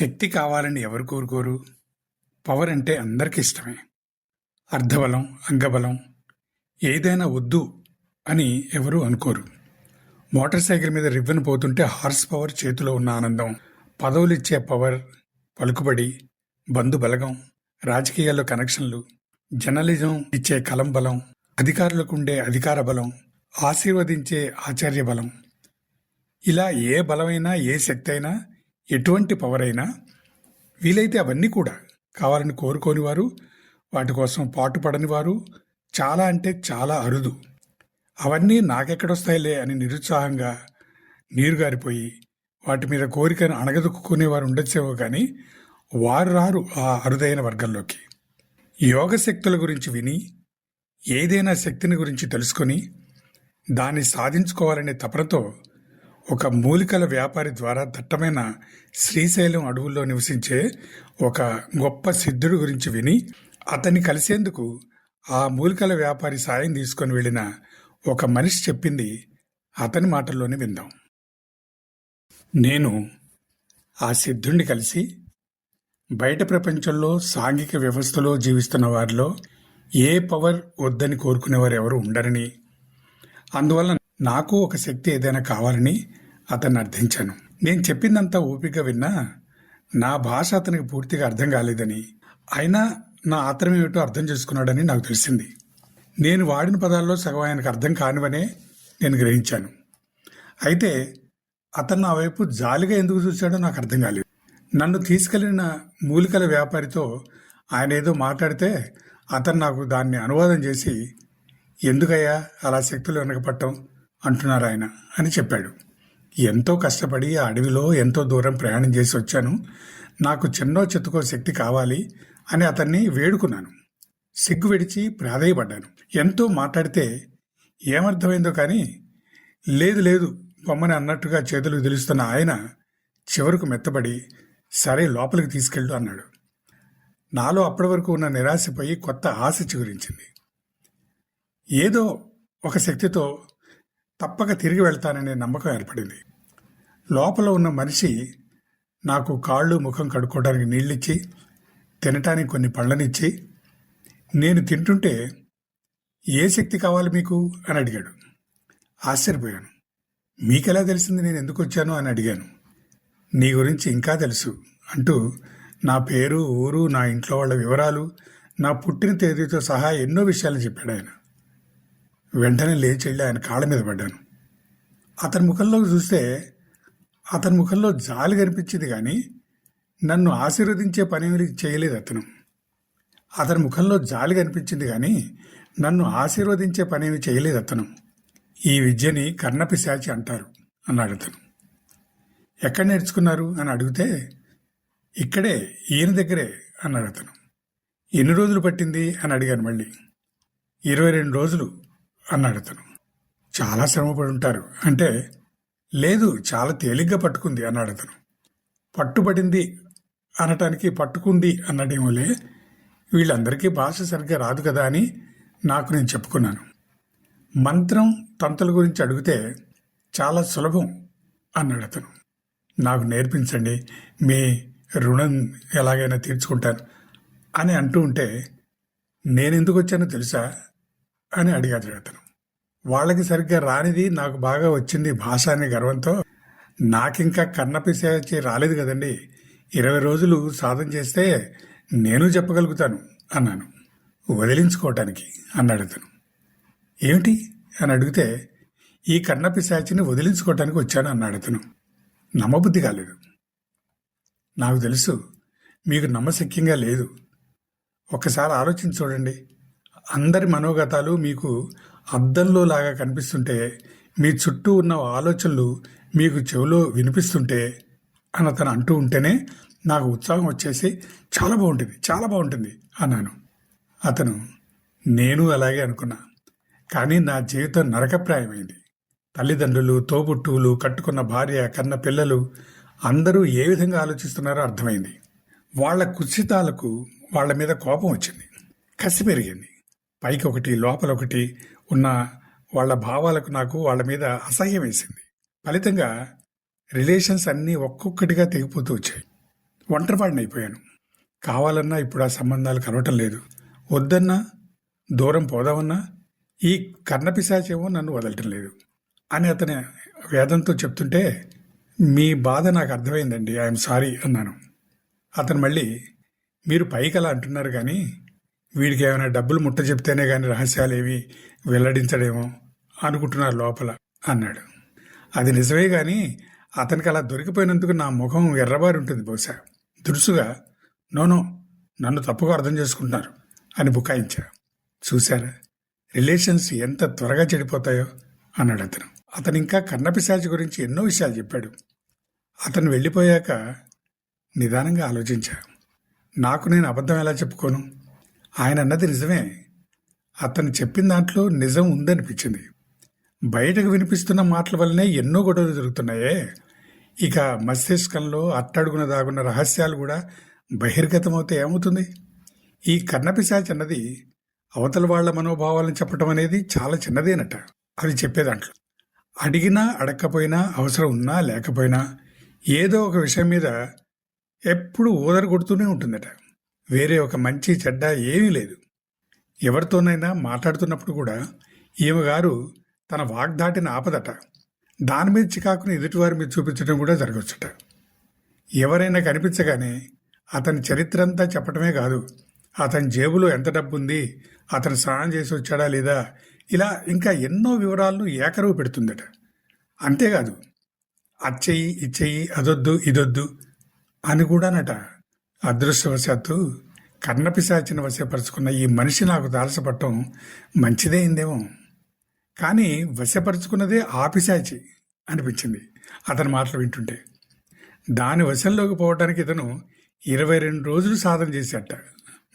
శక్తి కావాలని ఎవరు కోరుకోరు? పవర్ అంటే అందరికీ ఇష్టమే. అర్ధబలం అంగబలం ఏదైనా వద్దు అని ఎవరు అనుకోరు. మోటార్ సైకిల్ మీద రివ్వెన పోతుంటే హార్స్ పవర్ చేతిలో ఉన్న ఆనందం పదవులిచ్చే పవర్ పలుకుబడి బంధు బలగం రాజకీయాల్లో కనెక్షన్లు జర్నలిజం ఇచ్చే కలం బలం అధికారులకు ఉండే అధికార బలం ఆశీర్వదించే ఆచార్య బలం. ఇలా ఏ బలమైనా ఏ శక్తి అయినా ఎటువంటి పవర్ అయినా వీలైతే అవన్నీ కూడా కావాలని కోరుకోని వారు వాటి కోసం పాటుపడని వారు చాలా అంటే చాలా అరుదు. అవన్నీ నాకెక్కడొస్తాయిలే అని నిరుత్సాహంగా నీరుగారిపోయి వాటి మీద కోరికను అణగదొక్కునేవారు ఉండొచ్చేవో కానీ వారు రారు ఆ అరుదైన వర్గంలోకి. యోగ శక్తుల గురించి విని ఏదైనా శక్తిని గురించి తెలుసుకొని దాన్ని సాధించుకోవాలనే తపనతో ఒక మూలికల వ్యాపారి ద్వారా దట్టమైన శ్రీశైలం అడవుల్లో నివసించే ఒక గొప్ప సిద్ధుడి గురించి విని అతన్ని కలిసేందుకు ఆ మూలికల వ్యాపారి సాయం తీసుకొని వెళ్ళిన ఒక మనిషి చెప్పింది. అతని మాటల్లోనే విందాం. నేను ఆ సిద్ధుణ్ణి కలిసి బయట ప్రపంచంలో సాంఘిక వ్యవస్థలో జీవిస్తున్న వారిలో ఏ పవర్ వద్దని కోరుకునేవారు ఎవరు ఉండరని అందువల్ల నాకు ఒక శక్తి ఏదైనా కావాలని అతన్ని అర్థించాను. నేను చెప్పిందంతా ఓపిక విన్నా నా భాష అతనికి పూర్తిగా అర్థం కాలేదని అయినా నా ఆత్రం ఏమిటో అర్థం చేసుకున్నాడని నాకు తెలిసింది. నేను వాడిన పదాల్లో సగం ఆయనకు అర్థం కానివనే నేను గ్రహించాను. అయితే అతను నా వైపు జాలిగా ఎందుకు చూశాడో నాకు అర్థం కాలేదు. నన్ను తీసుకెళ్ళిన మూలికల వ్యాపారితో ఆయన ఏదో మాట్లాడితే అతను నాకు దాన్ని అనువాదం చేసి ఎందుకయ్యా అలా శక్తులు వెనకపట్టం అంటున్నారు ఆయన అని చెప్పాడు. ఎంతో కష్టపడి ఆ అడవిలో ఎంతో దూరం ప్రయాణం చేసి వచ్చాను. నాకు చిన్నో చెత్తుకో శక్తి కావాలి అని అతన్ని వేడుకున్నాను. సిగ్గు విడిచి ప్రాధేయపడ్డాను. ఎంతో మాట్లాడితే ఏమర్థమైందో కానీ లేదు లేదు బొమ్మని అన్నట్టుగా చేతులు తెలుస్తున్న ఆయన చివరకు మెత్తబడి సరే లోపలికి తీసుకెళ్ళు అన్నాడు. నాలో అప్పటి వరకు ఉన్న నిరాశపోయి కొత్త ఆశ చిగురించింది. ఏదో ఒక శక్తితో తప్పక తిరిగి వెళ్తాననే నమ్మకం ఏర్పడింది. లోపల ఉన్న మనిషి నాకు కాళ్ళు ముఖం కడుక్కోవడానికి నీళ్ళిచ్చి తినటానికి కొన్ని పళ్ళనిచ్చి నేను తింటుంటే ఏ శక్తి కావాలి మీకు? అని అడిగాడు. ఆశ్చర్యపోయాను. మీకెలా తెలిసింది నేను ఎందుకు వచ్చాను అని అడిగాను. నీ గురించి ఇంకా తెలుసు అంటూ నా పేరు ఊరు నా ఇంట్లో వాళ్ళ వివరాలు నా పుట్టిన తేదీతో సహా ఎన్నో విషయాలు చెప్పాడు ఆయన. వెంటనే లేచి వెళ్ళి ఆయన కాళ్ళ మీద పడ్డాను. అతని ముఖంలో చూస్తే అతని ముఖంలో జాలి కనిపించింది కానీ నన్ను ఆశీర్వదించే పని చేయలేదు అతను. అతని ముఖంలో జాలి కనిపించింది కానీ నన్ను ఆశీర్వదించే పనేమి చేయలేదు అతను. ఈ విద్యని కర్ణపిశాచి అంటారు అన్నాడు అతను. ఎక్కడ నేర్చుకున్నారు? అని అడిగితే ఇక్కడే ఈయన దగ్గరే అన్నాడు అతను. ఎన్ని రోజులు పట్టింది? అని అడిగాను మళ్ళీ. ఇరవై రెండు రోజులు అన్నాడు అతను. చాలా శ్రమపడి ఉంటారు. అంటే లేదు చాలా తేలిగ్గా పట్టుకుంది అన్నాడు అతను. పట్టుబడింది అనటానికి పట్టుకుంది అన్నడేమోలే. వీళ్ళందరికీ భాష సరిగ్గా రాదు కదా అని నాకు నేను చెప్పుకున్నాను. మంత్రం తంతుల గురించి అడిగితే చాలా సులభం అన్నాడు అతను. నాకు నేర్పించండి మీ రుణం ఎలాగైనా తీర్చుకుంటాను అని అంటూ ఉంటే నేనెందుకు వచ్చానో తెలుసా అని అడిగాడు అతను. వాళ్ళకి సరిగ్గా రానిది నాకు బాగా వచ్చింది భాష అనే గర్వంతో. నాకింకా కన్నపిసేచి రాలేదు కదండి. ఇరవై రోజులు సాధన చేస్తే నేను చెప్పగలుగుతాను అన్నాను. వదిలించుకోవటానికి అన్నాడు అతను ఏమిటి? అని అడిగితే ఈ కన్నపిశాచిని వదిలించుకోవటానికి వచ్చాను అన్నాడు అతను నమ్మబుద్ధి కాలేదు. నాకు తెలుసు మీకు నమ్మశక్యంగా లేదు. ఒక్కసారి ఆలోచించి చూడండి. అందరి మనోగతాలు మీకు అద్దంలో లాగా కనిపిస్తుంటే మీ చుట్టూ ఉన్న ఆలోచనలు మీకు చెవిలో వినిపిస్తుంటే అని అతను అంటూ ఉంటేనే నాకు ఉత్సాహం వచ్చేసి చాలా బాగుంటుంది చాలా బాగుంటుంది అన్నాను. అతను నేను అలాగే అనుకున్నా కానీ నా జీవితం నరకప్రాయమైంది. తల్లిదండ్రులు తోబుట్టువులు కట్టుకున్న భార్య కన్న పిల్లలు అందరూ ఏ విధంగా ఆలోచిస్తున్నారో అర్థమైంది. వాళ్ళ కుత్సితాలకు వాళ్ళ మీద కోపం వచ్చింది కసి పెరిగింది. పైకి ఒకటి లోపల ఒకటి ఉన్న వాళ్ళ భావాలకు నాకు వాళ్ళ మీద అసహ్యం వేసింది. ఫలితంగా రిలేషన్స్ అన్నీ ఒక్కొక్కటిగా తెగిపోతూ వచ్చాయి. ఒంటరివాడిని అయిపోయాను. కావాలన్నా ఇప్పుడు ఆ సంబంధాలు కలవటం లేదు. వద్దన్నా దూరం పోదామన్నా ఈ కర్ణపిశాచేమో నన్ను వదలటం లేదు అని అతని వేదంతో చెప్తుంటే మీ బాధ నాకు అర్థమైందండి ఐఎమ్ సారీ అన్నాను. అతను మళ్ళీ మీరు పైకి అలా అంటున్నారు కానీ వీడికి ఏమైనా డబ్బులు ముట్ట చెప్తేనే కానీ రహస్యాలు ఏవి వెల్లడించడేమో అనుకుంటున్నారు లోపల అన్నాడు. అది నిజమే కానీ అతనికి అలా దొరికిపోయినందుకు నా ముఖం ఎర్రబారి ఉంటుంది బహుశా. దురుసుగా నోనో నన్ను తప్పుగా అర్థం చేసుకుంటున్నారు అని బుకాయించా. చూశారా? రిలేషన్స్ ఎంత త్వరగా చెడిపోతాయో అన్నాడు అతను. అతను ఇంకా కన్నపిశాచి గురించి ఎన్నో విషయాలు చెప్పాడు. అతను వెళ్ళిపోయాక నిదానంగా ఆలోచించా. నాకు నేను అబద్ధం ఎలా చెప్పుకోను? ఆయన అన్నది నిజమే. అతను చెప్పిన దాంట్లో నిజం ఉందనిపించింది. బయటకు వినిపిస్తున్న మాటల వల్లనే ఎన్నో గొడవలు జరుగుతున్నాయే. ఇక మస్తిష్కంలో అట్టడుగున దాగున్న రహస్యాలు కూడా బహిర్గతమవుతే ఏమవుతుంది? ఈ కర్ణపిశాచ్ అన్నది అవతల వాళ్ళ మనోభావాలను చెప్పడం అనేది చాలా చిన్నదేనట. అది చెప్పేదాంట్లో అడిగినా అడగకపోయినా అవసరం ఉన్నా లేకపోయినా ఏదో ఒక విషయం మీద ఎప్పుడు ఊదర కొడుతూనే ఉంటుందట. వేరే ఒక మంచి చెడ్డ ఏమీ లేదు. ఎవరితోనైనా మాట్లాడుతున్నప్పుడు కూడా ఈమె గారు తన వాగ్దాటిని ఆపదట దాని మీద చికాకుని ఎదుటివారి మీద చూపించడం కూడా జరగవచ్చుట. ఎవరైనా కనిపించగానే అతని చరిత్ర అంతా చెప్పటమే కాదు అతని జేబులో ఎంత డబ్బు ఉంది అతను స్నానం చేసి వచ్చాడా లేదా ఇలా ఇంకా ఎన్నో వివరాలను ఏకరువు పెడుతుందట. అంతేకాదు అచ్చెయ్యి ఇచ్చెయ్యి అదొద్దు ఇదొద్దు అని కూడానట అదృష్టవశాత్తు కర్ణపిశాచిన వశపరుచుకున్న ఈ మనిషి నాకు తారసపడటం మంచిదే అయిందేమో కానీ వశపరుచుకున్నదే ఆ పిశాచి అనిపించింది అతని మాటలు వింటుంటే. దాని వశంలోకి పోవడానికి ఇతను ఇరవై రెండు రోజులు సాధన చేశాట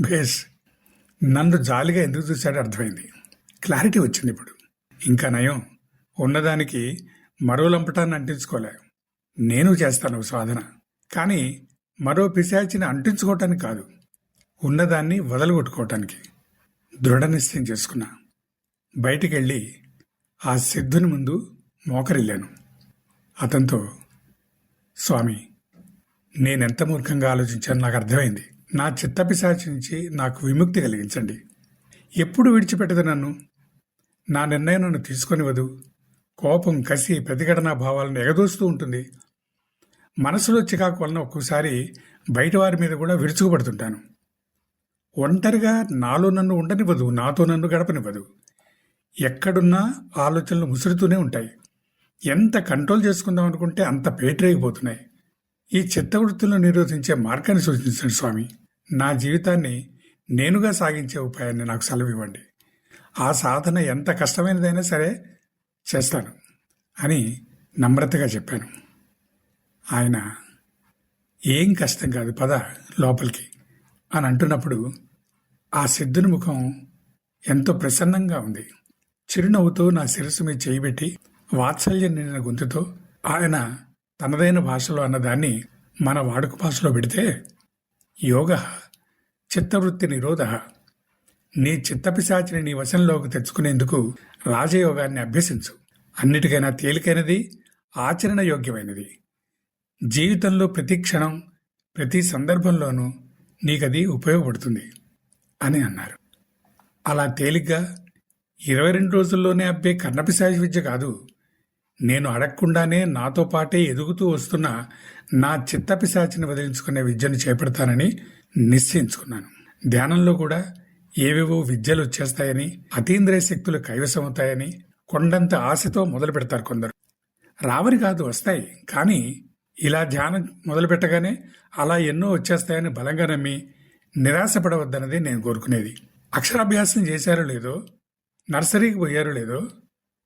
బేస్ నన్ను జాలిగా ఎందుకు చూశాడో అర్థమైంది. క్లారిటీ వచ్చింది ఇప్పుడు. ఇంకా నయం. ఉన్నదానికి మరో లంపటాన్ని అంటించుకోలే. నేను చేస్తాను సాధన. కానీ మరో పిశాచిని అంటించుకోవటానికి కాదు ఉన్నదాన్ని వదలగొట్టుకోవటానికి దృఢ నిశ్చయం చేసుకున్నా. బయటికెళ్ళి ఆ సిద్ధుని ముందు మోకరిల్లాను. అతనితో స్వామి నేనెంత మూర్ఖంగా ఆలోచించాను నాకు అర్థమైంది. నా చిత్తపిశాచి నుంచి నాకు విముక్తి కలిగించండి. ఎప్పుడు విడిచిపెట్టదు నన్ను? నా నిర్ణయం నన్ను తీసుకొనివదు కోపం కసి ప్రతిఘటనా భావాలను ఎగదోస్తూ ఉంటుంది. మనసులో చికాకు వలన ఒక్కోసారి బయట వారి మీద కూడా విరుచుకుపడుతుంటాను. ఒంటరిగా నాలో నన్ను ఉండనివ్వదు నాతో నన్ను గడపనివ్వదు. ఎక్కడున్నా ఆలోచనలు ముసురుతూనే ఉంటాయి. ఎంత కంట్రోల్ చేసుకుందాం అనుకుంటే అంత పేటరైపోతున్నాయి ఈ చిత్తవృత్తులను నిరోధించే మార్గాన్ని సూచించండి స్వామి. నా జీవితాన్ని నేనుగా సాగించే ఉపాయాన్ని నాకు సెలవు ఇవ్వండి. ఆ సాధన ఎంత కష్టమైనదైనా సరే చేస్తాను అని నమ్రతగా చెప్పాను. ఆయన ఏం కష్టం కాదు పద లోపలికి అని అంటున్నప్పుడు ఆ సిద్ధుని ముఖం ఎంతో ప్రసన్నంగా ఉంది. చిరునవ్వుతో నా శిరస్సు మీద చేయిబెట్టి వాత్సల్యం నిండిన గొంతుతో ఆయన తనదైన భాషలో అన్నదాన్ని మన వాడుక భాషలో పెడితే యోగ చిత్తవృత్తి నిరోధ. నీ చిత్తపిశాచిని నీ వశంలోకి తెచ్చుకునేందుకు రాజయోగాన్ని అభ్యసించు. అన్నిటికైనా తేలికైనది ఆచరణ యోగ్యమైనది జీవితంలో ప్రతి క్షణం ప్రతి సందర్భంలోనూ నీకది ఉపయోగపడుతుంది అని అన్నారు. అలా తేలిగ్గా ఇరవై రెండు రోజుల్లోనే అబ్బే కర్ణపిశాచి విద్య కాదు. నేను అడగకుండానే నాతో పాటే ఎదుగుతూ వస్తున్న నా చిత్తపిశాచిని వదిలించుకునే విద్యను చేపడతానని నిశ్చయించుకున్నాను. ధ్యానంలో కూడా ఏవేవో విద్యలు వచ్చేస్తాయని అతీంద్రియ శక్తులు కైవసమవుతాయని కొండంత ఆశతో మొదలు పెడతారు కొందరు. రావని కాదు వస్తాయి. కానీ ఇలా ధ్యానం మొదలుపెట్టగానే అలా ఎన్నో వచ్చేస్తాయని బలంగా నమ్మి నిరాశపడవద్దన్నది నేను కోరుకునేది. అక్షరాభ్యాసం చేశారో లేదో నర్సరీకి పోయారో లేదో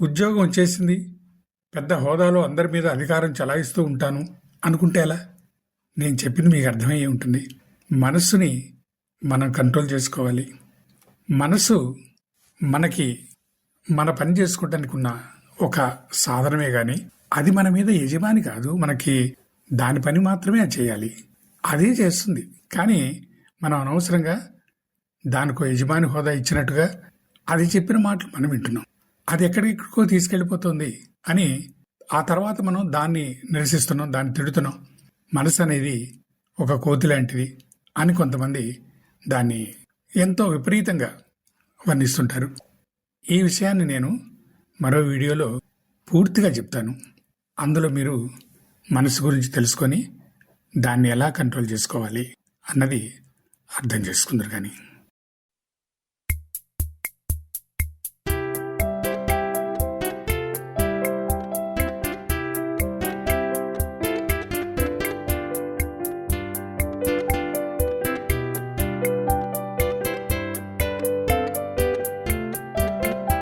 ఉద్యోగం వచ్చేసింది పెద్ద హోదాలో అందరి మీద అధికారం చలాయిస్తూ ఉంటాను అనుకుంటే ఎలా? నేను చెప్పింది మీకు అర్థమయ్యే ఉంటుంది. మనస్సుని మనం కంట్రోల్ చేసుకోవాలి. మనసు మనకి మన పని చేసుకోవడానికి ఉన్న ఒక సాధనమే కానీ అది మన మీద యజమాని కాదు మనకి దాని పని మాత్రమే అది చేయాలి. అదే చేస్తుంది. కానీ మనం అనవసరంగా దానికో యజమాని హోదా ఇచ్చినట్టుగా అది చెప్పిన మాటలు మనం వింటున్నాం. అది ఎక్కడికో తీసుకెళ్ళిపోతుంది అని ఆ తర్వాత మనం దాన్ని నిరసిస్తున్నాం దాన్ని తిడుతున్నాం. మనసు అనేది ఒక కోతి లాంటిది అని కొంతమంది దాన్ని ఎంతో విపరీతంగా వర్ణిస్తుంటారు. ఈ విషయాన్ని నేను మరో వీడియోలో పూర్తిగా చెప్తాను. అందులో మీరు మనసు గురించి తెలుసుకొని దాన్ని ఎలా కంట్రోల్ చేసుకోవాలి అన్నది అర్థం చేసుకుందరు కానీ.